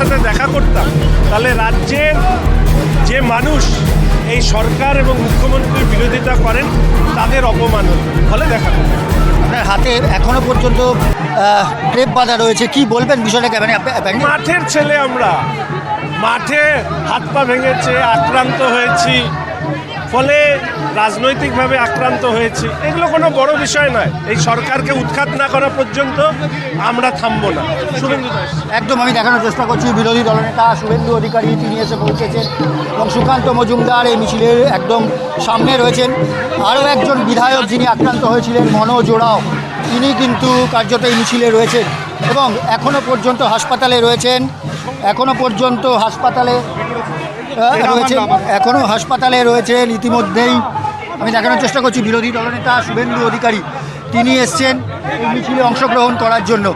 সাথে দেখা করতাম তাহলে রাজ্যের যে মানুষ এই সরকার এবং মুখ্যমন্ত্রীর বিরোধিতা করেন তাদের অপমান হতো। ফলে দেখা করতাম আপনার হাতের এখনও পর্যন্ত ট্রেপ বাঁধা রয়েছে কি বলবেন বিষয়টা কেমন আপনি মাঠের ছেলে আমরা। মাঠে হাত পা ভেঙেছে আক্রান্ত হয়েছি। ফলে রাজনৈতিকভাবে আক্রান্ত হয়েছি। এগুলো কোনো বড় বিষয় নয়। এই সরকারকে উৎখাত না করা পর্যন্ত আমরা থামবো না। শুভেন্দু দাস একদম আমি দেখানোর চেষ্টা করছি বিরোধী দলনেতা শুভেন্দু অধিকারী, তিনি এসে পৌঁছেছেন এবং সুকান্ত মজুমদার এই মিছিলের একদম সামনে রয়েছেন। আরও একজন বিধায়ক যিনি আক্রান্ত হয়েছিলেন, মনোজ ওরাও, তিনি কিন্তু কার্যত এই মিছিলে রয়েছেন। এবং এখনও পর্যন্ত হাসপাতালে রয়েছেন এখনও পর্যন্ত হাসপাতালে রয়েছেন এখনও হাসপাতালে রয়েছেন ইতিমধ্যেই। আমি দেখানোর চেষ্টা করছি বিরোধী দলনেতা শুভেন্দু অধিকারী তিনি এসছেন এই মিছিলে অংশগ্রহণ করার জন্য।